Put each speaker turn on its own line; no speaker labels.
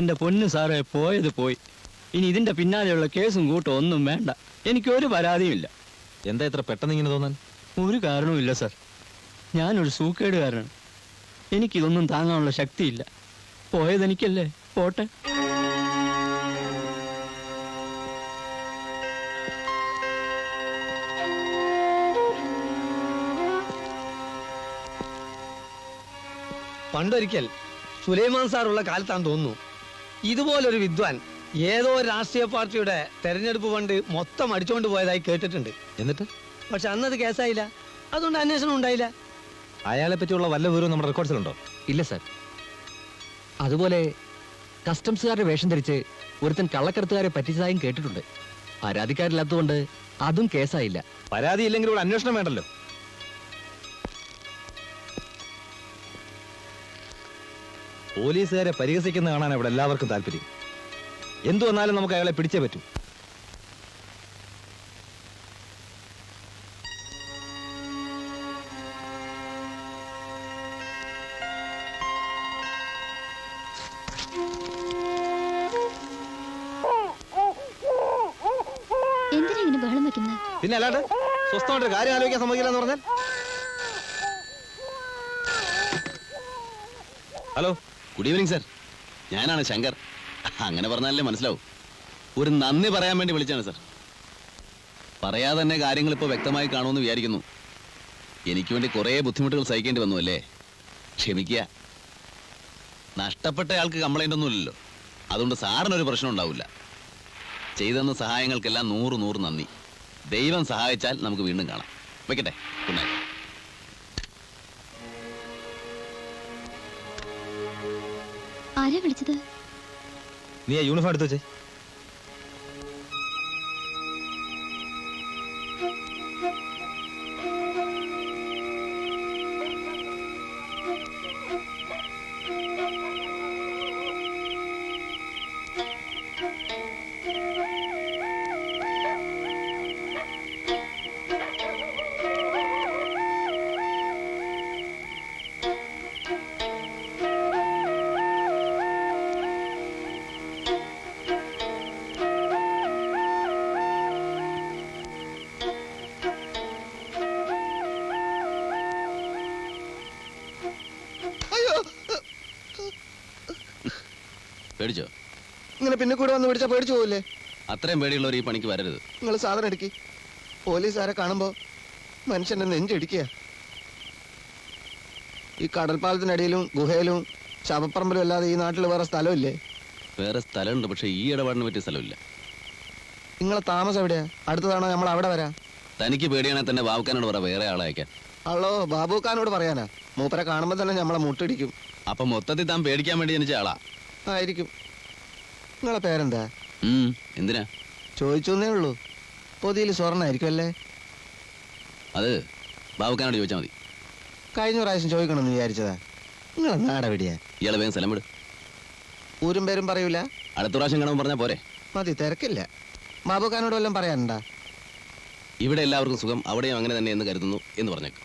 എന്റെ പൊന്നു സാറേ പോയത് പോയി. ഇനി ഇതിന്റെ പിന്നാലെയുള്ള കേസും കൂട്ടും ഒന്നും വേണ്ട. എനിക്കൊരു പരാതിയുമില്ല
എന്താ ഇത്ര പെട്ടെന്ന് ഇങ്ങനെ തോന്നാൻ?
ഒരു കാരണവുമില്ല സാർ. ഞാനൊരു സൂക്കേടുകാരനാണ്. എനിക്കിതൊന്നും താങ്ങാനുള്ള ശക്തിയില്ല. പോയതെനിക്കല്ലേ പോട്ടെ.
പണ്ടൊരിക്കൽ സുലൈമാൻ സാറുള്ള കാലത്താന്ന് തോന്നുന്നു. ഇതുപോലൊരു വിദ്വാൻ ഏതോ രാഷ്ട്രീയ പാർട്ടിയുടെ തെരഞ്ഞെടുപ്പ് ഫണ്ട് മൊത്തം അടിച്ചുകൊണ്ട് പോയതായി കേട്ടിട്ടുണ്ട്.
എന്നിട്ട്?
പക്ഷെ അന്നത് കേസായില്ല. അതുകൊണ്ട് അന്വേഷണം ഉണ്ടായില്ല.
അയാളെ പറ്റിയുള്ള വല്ല വിവരവും നമ്മുടെ റെക്കോർഡ്സിലുണ്ടോ
ഇല്ല സാർ അതുപോലെ കസ്റ്റംസുകാരുടെ വേഷം ധരിച്ച് ഒരുത്തൻ കള്ളക്കടത്തുകാരെ പറ്റിച്ചതായും കേട്ടിട്ടുണ്ട്. പരാതിക്കാരില്ലാത്തതുകൊണ്ട് അതും കേസായില്ല.
പരാതി ഇല്ലെങ്കിൽ ഇവിടെ അന്വേഷണം വേണ്ടല്ലോ. പോലീസുകാരെ പരിഹസിക്കുന്ന കാണാൻ ഇവിടെ എല്ലാവർക്കും താല്പര്യം. എന്തു വന്നാലും നമുക്ക് അയാളെ പിടിച്ചേ പറ്റൂ.
എന്തിനാ ഇങ്ങനെ ബഹളം വെക്കുന്നത്?
പിന്നെ അല്ലാണ്ട് സ്വസ്ഥമായിട്ട് കാര്യം ആലോചിക്കാൻ സമ്മതിക്കില്ല എന്ന് പറഞ്ഞാൽ? ഹലോ?
ഗുഡ് ഈവനിങ് സർ ഞാനാണ് ശങ്കർ. അങ്ങനെ പറഞ്ഞാലേ മനസ്സിലാവും. ഒരു നന്ദി പറയാൻ വേണ്ടി വിളിച്ചാണ് സർ പറയാതെ തന്നെ കാര്യങ്ങൾ ഇപ്പോൾ വ്യക്തമായി കാണുമെന്ന് വിചാരിക്കുന്നു. എനിക്ക് വേണ്ടി കുറേ ബുദ്ധിമുട്ടുകൾ സഹിക്കേണ്ടി വന്നു അല്ലേ? ക്ഷമിക്കുക. നഷ്ടപ്പെട്ട ആൾക്ക് കംപ്ലൈന്റ് ഒന്നുമില്ലല്ലോ അതുകൊണ്ട് സാറിനൊരു പ്രശ്നം ഉണ്ടാവില്ല. ചെയ്തെന്ന സഹായങ്ങൾക്കെല്ലാം നൂറ് നൂറ് നന്ദി. ദൈവം സഹായിച്ചാൽ നമുക്ക് വീണ്ടും കാണാം. വെക്കട്ടെ? ഗുഡ് നൈറ്റ്
വിളിച്ചത്
നീ യൂണിഫോം എടുത്തു വെച്ചേ.
പേടിച്ചോ?
ഇങ്ങനെ പിന്നെ കൂടെ വന്ന് പിടിച്ചാൽ പേടിച്ചു പോവില്ലേ?
അത്രയും പേടിയുള്ളവർ ഈ പണിക്ക് വരരുത്.
നിങ്ങൾ സാധനം എടുക്കി. പോലീസുകാരെ കാണുമ്പോ മനുഷ്യന്റെ നെഞ്ചിടിക്കുക ഈ കടൽപ്പാലത്തിനടിയിലും ഗുഹയിലും ശവപ്പറമ്പിലും അല്ലാതെ ഈ നാട്ടിൽ വേറെ സ്ഥലമില്ലേ?
വേറെ സ്ഥലമുണ്ട് പക്ഷെ ഈ ഇടപാടിന് പറ്റിയ സ്ഥലമില്ല.
നിങ്ങളെ താമസം എവിടെയാ? അടുത്ത തവണ നമ്മൾ അവിടെ വരാം.
തനിക്ക് പേടിയാണെങ്കിൽ തന്നെ ബാബുക്കാനോട് പറ വേറെ ആളെ അയക്കാൻ.
അള്ളോ ബാബുക്കാനോട് പറയാനാ. മൂപ്പരെ കാണുമ്പോ തന്നെ നമ്മളെ മുട്ടിടിക്കും.
അപ്പൊ മൊത്തത്തിൽ താൻ പേടിക്കാൻ വേണ്ടി ജനിച്ച ആളാ.
ആയിരിക്കും. നിങ്ങളെ പേരെന്താ?
എന്തിനാ?
ചോദിച്ചേ ഉള്ളൂ. പൊതിയിൽ സ്വർണായിരിക്കും അല്ലേ
അത് ബാബുക്കാനോട് ചോദിച്ചാൽ മതി.
കഴിഞ്ഞ പ്രാവശ്യം ചോദിക്കണമെന്ന് വിചാരിച്ചതാ. നിങ്ങളെ നാടെവിടെയാ
ഇയാളെ വേഗം സ്ഥലം വിട്.
ഊരും പേരും പറയൂല?
അടുത്ത പ്രാവശ്യം കാണുമ്പോൾ പറഞ്ഞാൽ പോരെ.
മതി തിരക്കില്ല. ബാബുക്കാനോട് വല്ലതും പറയാനുണ്ടാ?
ഇവിടെ എല്ലാവർക്കും സുഖം അവിടെയും അങ്ങനെ തന്നെ എന്ന് കരുതുന്നു എന്ന് പറഞ്ഞേക്കും?